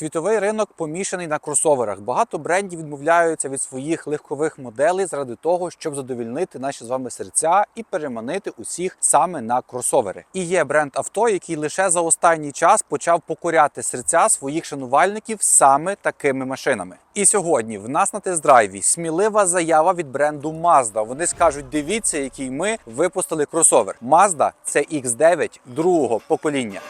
Світовий ринок помішаний на кросоверах. Багато брендів відмовляються від своїх легкових моделей заради того, щоб задовільнити наші з вами серця і переманити усіх саме на кросовери. І є бренд авто, який лише за останній час почав покоряти серця своїх шанувальників саме такими машинами. І сьогодні в нас на тест-драйві смілива заява від бренду Mazda. Вони скажуть: дивіться, який ми випустили кросовер. Mazda – це X9 другого покоління.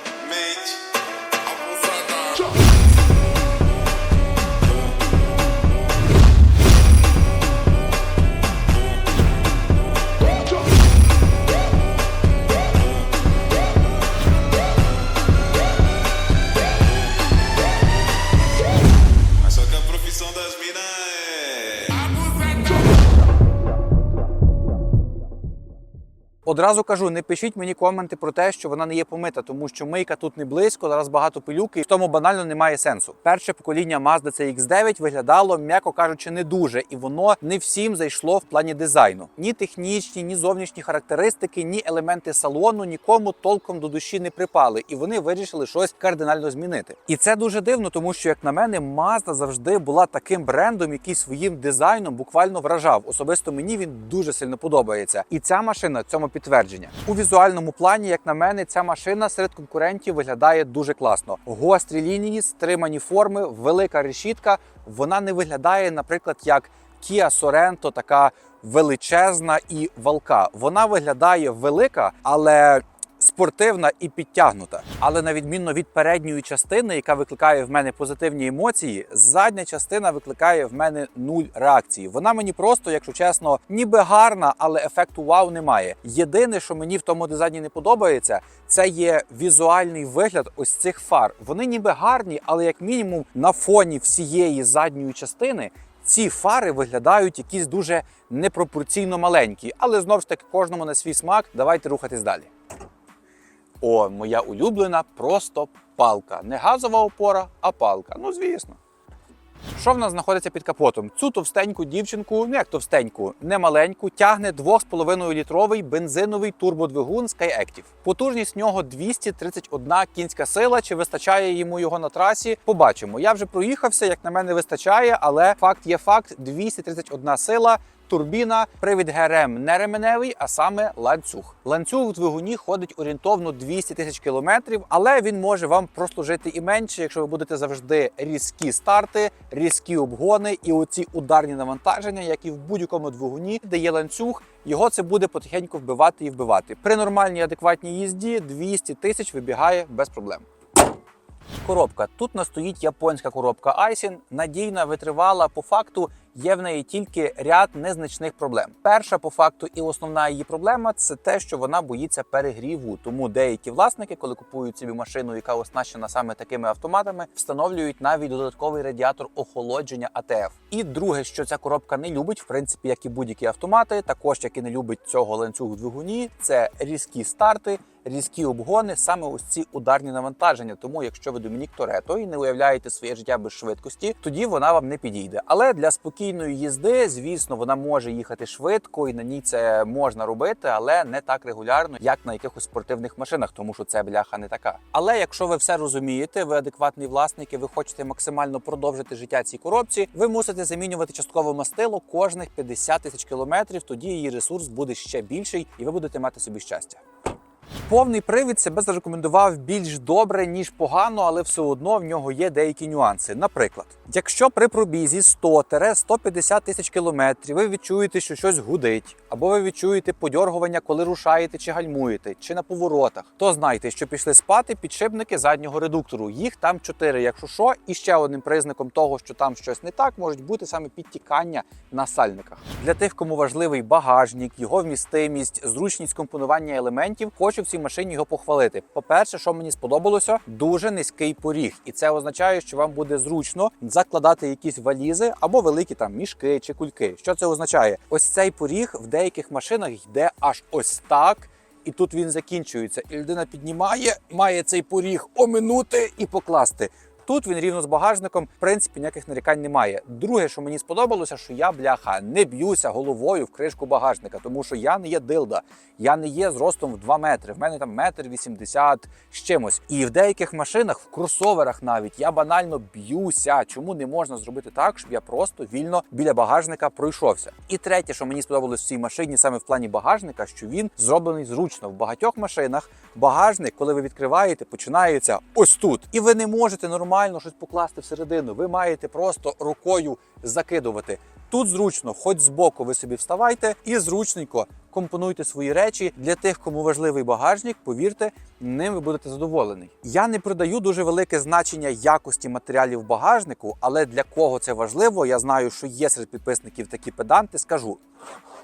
Одразу кажу, не пишіть мені коменти про те, що вона не є помита, тому що мийка тут не близько, зараз багато пилюки, і в тому банально немає сенсу. Перше покоління Mazda CX-9 виглядало, м'яко кажучи, не дуже, і воно не всім зайшло в плані дизайну. Ні технічні, ні зовнішні характеристики, ні елементи салону нікому толком до душі не припали, і вони вирішили щось кардинально змінити. І це дуже дивно, тому що, як на мене, Mazda завжди була таким брендом, який своїм дизайном буквально вражав. Особисто мені він дуже сильно подобається. І ця машина цьому підтвердження. У візуальному плані, як на мене, ця машина серед конкурентів виглядає дуже класно. Гострі лінії, стримані форми, велика решітка. Вона не виглядає, наприклад, як Kia Sorento, така величезна і валка. Вона виглядає велика, але спортивна і підтягнута. Але на відмінно від передньої частини, яка викликає в мене позитивні емоції, задня частина викликає в мене нуль реакції. Вона мені просто, якщо чесно, ніби гарна, але ефекту вау немає. Єдине, що мені в тому дизайні не подобається, це є візуальний вигляд ось цих фар. Вони ніби гарні, але як мінімум на фоні всієї задньої частини. Ці фари виглядають якісь дуже непропорційно маленькі, але знову ж таки кожному на свій смак. Давайте рухатись далі. О, моя улюблена просто палка. Не газова опора, а палка. Ну, звісно. Що в нас знаходиться під капотом? Цю товстеньку дівчинку, ну як товстеньку, не маленьку, тягне 2,5 літровий бензиновий турбодвигун SkyActiv. Потужність нього 231 кінська сила. Чи вистачає йому його на трасі? Побачимо. Я вже проїхався, як на мене вистачає, але факт є факт: 231 сила. Турбіна, привід ГРМ не ременевий, а саме ланцюг. Ланцюг в двигуні ходить орієнтовно 200 тисяч кілометрів, але він може вам прослужити і менше, якщо ви будете завжди різкі старти, різкі обгони і оці ударні навантаження, як і в будь-якому двигуні, де є ланцюг. Його це буде потихеньку вбивати і вбивати. При нормальній адекватній їзді 200 тисяч вибігає без проблем. Коробка. Тут настоїть японська коробка Aisin, надійна, витривала. По факту є в неї тільки ряд незначних проблем. Перша по факту і основна її проблема це те, що вона боїться перегріву. Тому деякі власники, коли купують собі машину, яка оснащена саме такими автоматами, встановлюють навіть додатковий радіатор охолодження АТФ. І друге, що ця коробка не любить, в принципі, як і будь-які автомати, також як і не любить цього ланцюгу двигуні, це різкі старти. Різкі обгони, саме ось ці ударні навантаження. Тому, якщо ви Домінік Торетто і не уявляєте своє життя без швидкості, тоді вона вам не підійде. Але для спокійної їзди, звісно, вона може їхати швидко, і на ній це можна робити, але не так регулярно, як на якихось спортивних машинах, тому що це бляха не така. Але якщо ви все розумієте, ви адекватний власник і ви хочете максимально продовжити життя цій коробці, ви мусите замінювати часткове мастило кожних 50 тисяч кілометрів. Тоді її ресурс буде ще більший, і ви будете мати собі щастя. Повний привід себе зарекомендував більш добре, ніж погано, але все одно в нього є деякі нюанси. Наприклад, якщо при пробізі 100-150 тисяч кілометрів ви відчуєте, що щось гудить, або ви відчуєте подьоргування, коли рушаєте чи гальмуєте, чи на поворотах, то знайте, що пішли спати підшипники заднього редуктору. Їх там 4, якщо що, і ще одним признаком того, що там щось не так, можуть бути саме підтікання на сальниках. Для тих, кому важливий багажник, його вмістимість, зручність компонування елементів, хочу цій машині його похвалити. По-перше, що мені сподобалося, дуже низький поріг, і це означає, що вам буде зручно закладати якісь валізи або великі там мішки чи кульки. Що це означає? Ось цей поріг в деяких машинах йде аж ось так. І тут він закінчується. І людина піднімає, має цей поріг оминути і покласти. Тут він рівно з багажником, в принципі, ніяких нарікань немає. Друге, що мені сподобалося, що я бляха не б'юся головою в кришку багажника, тому що я не є дилда, я не є зростом в 2 метри. В мене там метр вісімдесят з чимось. І в деяких машинах, в кросоверах навіть я банально б'юся. Чому не можна зробити так, щоб я просто вільно біля багажника пройшовся? І третє, що мені сподобалось в цій машині, саме в плані багажника, що він зроблений зручно. В багатьох машинах багажник, коли ви відкриваєте, починається ось тут, і ви не можете нормально щось покласти всередину. Ви маєте просто рукою закидувати. Тут зручно, хоч збоку ви собі вставайте і зручненько компонуйте свої речі для тих, кому важливий багажник. Повірте, ним ви будете задоволені. Я не придаю дуже велике значення якості матеріалів багажнику, але для кого це важливо, я знаю, що є серед підписників такі педанти. Скажу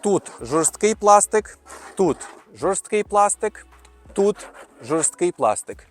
тут жорсткий пластик, тут жорсткий пластик, тут жорсткий пластик,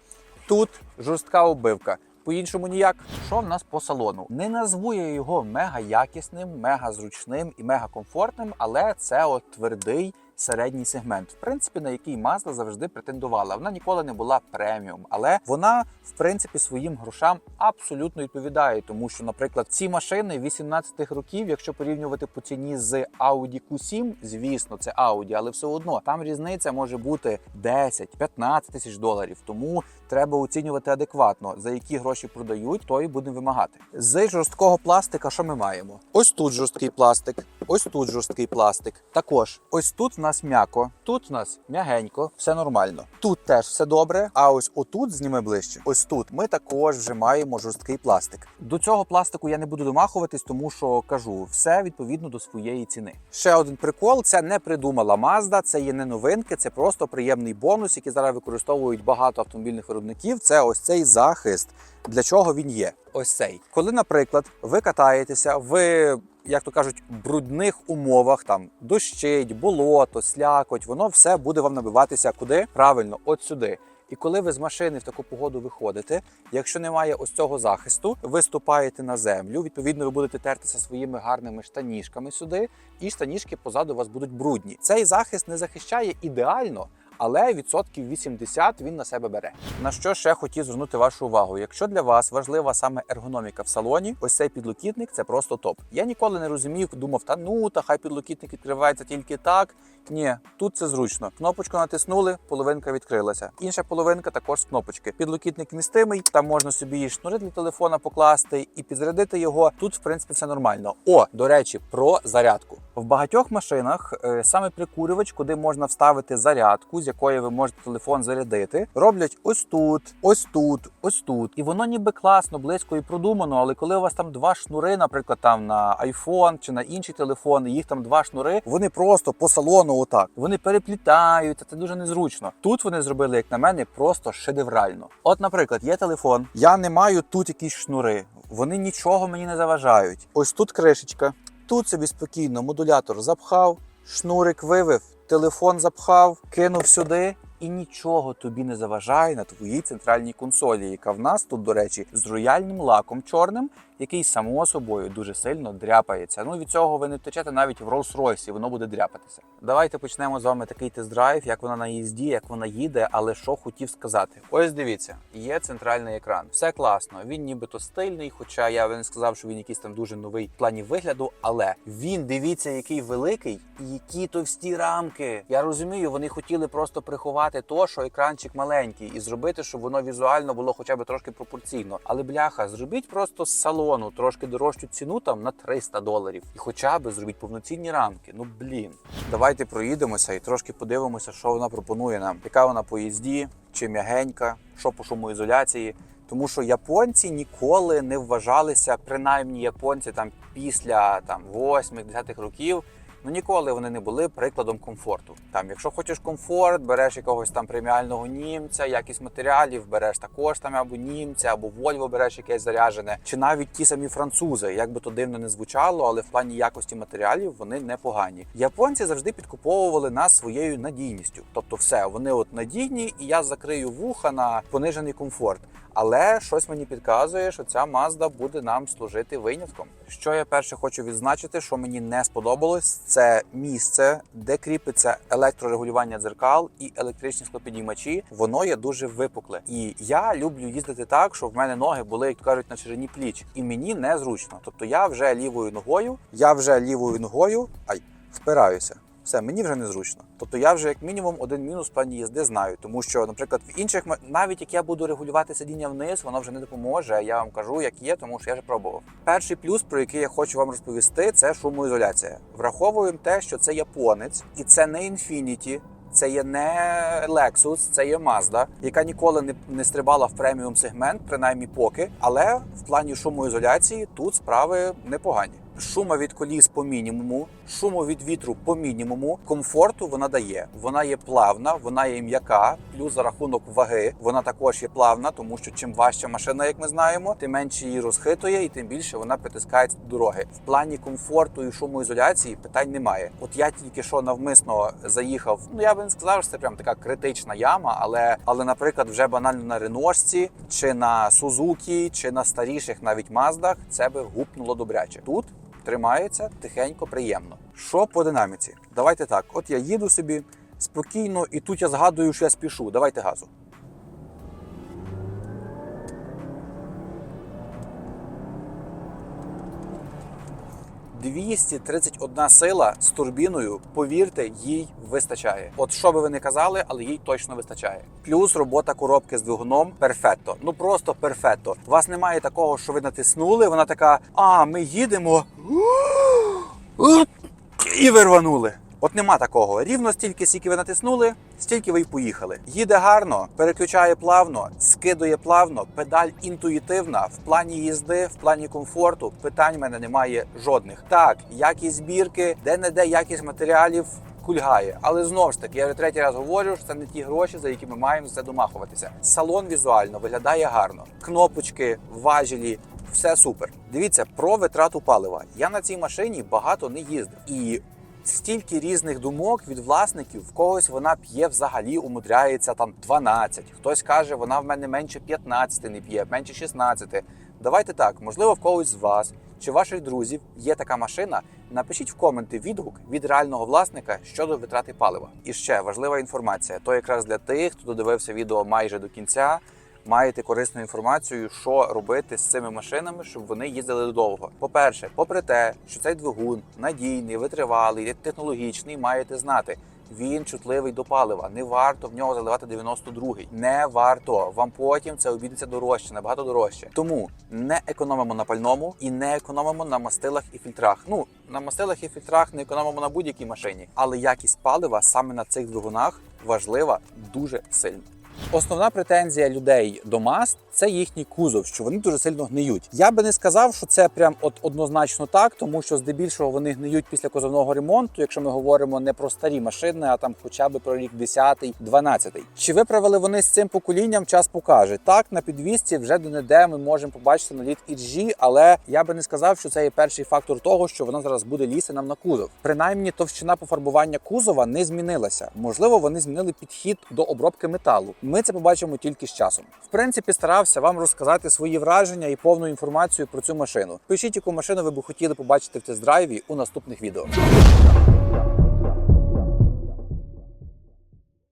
тут жорстка оббивка. По-іншому ніяк. Що в нас по салону? Не назву я його мега якісним, мега зручним і мега комфортним, але це от твердий середній сегмент, в принципі, на який Mazda завжди претендувала. Вона ніколи не була преміум, але вона, в принципі, своїм грошам абсолютно відповідає, тому що, наприклад, ці машини 18-х років, якщо порівнювати по ціні з Audi Q7, звісно, це Audi, але все одно там різниця може бути 10-15 тисяч доларів. Тому треба оцінювати адекватно, за які гроші продають, то і будемо вимагати. З жорсткого пластика, що ми маємо? Ось тут жорсткий пластик, ось тут жорсткий пластик. Також ось тут нас м'яко, тут в нас м'ягенько, все нормально. Тут теж все добре. А ось отут зніми ближче. Ось тут ми також вже маємо жорсткий пластик. До цього пластику я не буду домахуватись, тому що кажу, все відповідно до своєї ціни. Ще один прикол: це не придумала Mazda, це є не новинки, це просто приємний бонус, який зараз використовують багато автомобільних виробників. Це ось цей захист. Для чого він є? Ось цей. Коли, наприклад, ви катаєтеся, ви. Як то кажуть, брудних умовах там дощить, болото, слякоть, воно все буде вам набиватися куди? Правильно, от сюди. І коли ви з машини в таку погоду виходите, якщо немає ось цього захисту, ви ступаєте на землю. Відповідно, ви будете тертися своїми гарними штаніжками сюди, і штаніжки позаду вас будуть брудні. Цей захист не захищає ідеально. Але відсотків 80 він на себе бере. На що ще хотів звернути вашу увагу? Якщо для вас важлива саме ергономіка в салоні, ось цей підлокітник це просто топ. Я ніколи не розумів, думав, та ну та хай підлокітник відкривається тільки так. Ні, тут це зручно. Кнопочку натиснули, половинка відкрилася. Інша половинка також з кнопочки. Підлокітник містимий, там можна собі і шнури для телефона покласти і підзарядити його. Тут, в принципі, все нормально. О, до речі, про зарядку. В багатьох машинах е, саме прикурювач, куди можна вставити зарядку, з якої ви можете телефон зарядити, роблять ось тут, ось тут, ось тут. І воно ніби класно, близько і продумано. Але коли у вас там два шнури, наприклад, там на iPhone чи на інший телефон, і їх там два шнури, вони просто по салону отак. Вони переплітаються, це дуже незручно. Тут вони зробили, як на мене, просто шедеврально. От, наприклад, є телефон, я не маю тут якісь шнури. Вони нічого мені не заважають. Ось тут кришечка. Тут собі спокійно модулятор запхав, шнурик вивив, телефон запхав, кинув сюди. І нічого тобі не заважає на твоїй центральній консолі, яка в нас тут, до речі, з рояльним лаком чорним, який само собою дуже сильно дряпається. Ну від цього ви не втечете навіть в Rolls-Royce, воно буде дряпатися. Давайте почнемо з вами такий тест-драйв, як вона на їзді, як вона їде. Але що хотів сказати? Ось дивіться, є центральний екран. Все класно. Він нібито стильний, хоча я не сказав, що він якийсь там дуже новий в плані вигляду. Але він дивіться, який великий і які товсті рамки. Я розумію, вони хотіли просто приховати то, що екранчик маленький, і зробити, щоб воно візуально було хоча б трошки пропорційно. Але бляха, зробіть просто з салону трошки дорожчу ціну там на 300 доларів. І хоча б зробіть повноцінні рамки. Ну блін. Давайте проїдемося і трошки подивимося, що вона пропонує нам. Яка вона по їзді, чи м'ягенька, що по шумоізоляції. Тому що японці ніколи не вважалися, принаймні японці там після там 8-10 років. Ну ніколи вони не були прикладом комфорту. Там, якщо хочеш комфорт, береш якогось там преміального німця, якість матеріалів, береш також там або німця, або Вольво береш якесь заряджене, чи навіть ті самі французи, як би то дивно не звучало, але в плані якості матеріалів вони непогані. Японці завжди підкуповували нас своєю надійністю. Тобто, все вони от надійні, і я закрию вуха на понижений комфорт. Але щось мені підказує, що ця Mazda буде нам служити винятком. Що я перше хочу відзначити, що мені не сподобалось, це місце, де кріпиться електрорегулювання дзеркал і електричні склопідіймачі. Воно є дуже випукле. І я люблю їздити так, щоб в мене ноги були, як кажуть, на ширині пліч, і мені незручно. Тобто я вже лівою ногою, я вже лівою ногою ай, впираюся. Все, мені вже незручно. Тобто я вже як мінімум один мінус в плані їзди знаю, тому що, наприклад, в інших навіть як я буду регулювати сидіння вниз, воно вже не допоможе. Я вам кажу, як є, тому що я вже пробував. Перший плюс, про який я хочу вам розповісти, це шумоізоляція. Враховуємо те, що це японець, і це не Infiniti, це є не Lexus, це є Mazda, яка ніколи не, не стрибала в преміум сегмент, принаймні поки. Але в плані шумоізоляції тут справи непогані. Шума від коліс по мінімуму, шуму від вітру по мінімуму, комфорту вона дає. Вона є плавна, вона є м'яка, плюс за рахунок ваги вона також є плавна, тому що чим важча машина, як ми знаємо, тим менше її розхитує і тим більше вона притискається до дороги. В плані комфорту і шумоізоляції питань немає. От я тільки що навмисно заїхав. Ну я би не сказав, що це прям така критична яма, але, але наприклад, вже банально на Реношці, чи на Сузукі, чи на старіших навіть Маздах це би гупнуло добряче. Тут тримається тихенько, приємно. Що по динаміці? Давайте так. От я їду собі спокійно, і тут я згадую, що я спішу. Давайте газу. «231 сила з турбіною, повірте, їй вистачає. От що би ви не казали, але їй точно вистачає. Плюс робота коробки з двигуном перфетто. Ну просто перфетто. У вас немає такого, що ви натиснули. Вона така: а ми їдемо. І вирванули. От нема такого. Рівно стільки, скільки ви натиснули, стільки ви й поїхали. Їде гарно, переключає плавно, скидує плавно, педаль інтуїтивна. В плані їзди, в плані комфорту питань в мене немає жодних. Так, якість збірки, де-не-де якість матеріалів. Кульгає, але знову ж таки, я вже третій раз говорю, що це не ті гроші, за які ми маємо за домахуватися. Салон візуально виглядає гарно. Кнопочки, важелі, все супер. Дивіться про витрату палива. Я на цій машині багато не їздив і. Стільки різних думок від власників, в когось вона п'є взагалі, умудряється там 12. Хтось каже, вона в мене менше 15 не п'є, менше 16. Давайте так, можливо, в когось з вас чи ваших друзів є така машина. Напишіть в коменти відгук від реального власника щодо витрати палива. І ще важлива інформація: то якраз для тих, хто додивився відео майже до кінця. Маєте корисну інформацію, що робити з цими машинами, щоб вони їздили довго. По-перше, попри те, що цей двигун надійний, витривалий, технологічний, маєте знати. Він чутливий до палива. Не варто в нього заливати 92-й. Не варто. Вам потім це обійдеться дорожче, набагато дорожче. Тому не економимо на пальному і не економимо на мастилах і фільтрах. Ну на мастилах і фільтрах не економимо на будь-якій машині, але якість палива саме на цих двигунах важлива дуже сильно. Основна претензія людей до Маст це їхній кузов, що вони дуже сильно гниють. Я би не сказав, що це прям от однозначно так, тому що здебільшого вони гниють після кузовного ремонту, якщо ми говоримо не про старі машини, а там хоча б про рік 10 12 Чи виправили вони з цим поколінням? Час покаже. Так, на підвісці вже до неде ми можемо побачити наліт іржі, але я би не сказав, що це є перший фактор того, що вона зараз буде лізти нам на кузов. Принаймні, товщина пофарбування кузова не змінилася. Можливо, вони змінили підхід до обробки металу. Ми це побачимо тільки з часом. В принципі, старався вам розказати свої враження і повну інформацію про цю машину. Пишіть, яку машину ви б хотіли побачити в тест-драйві у наступних відео.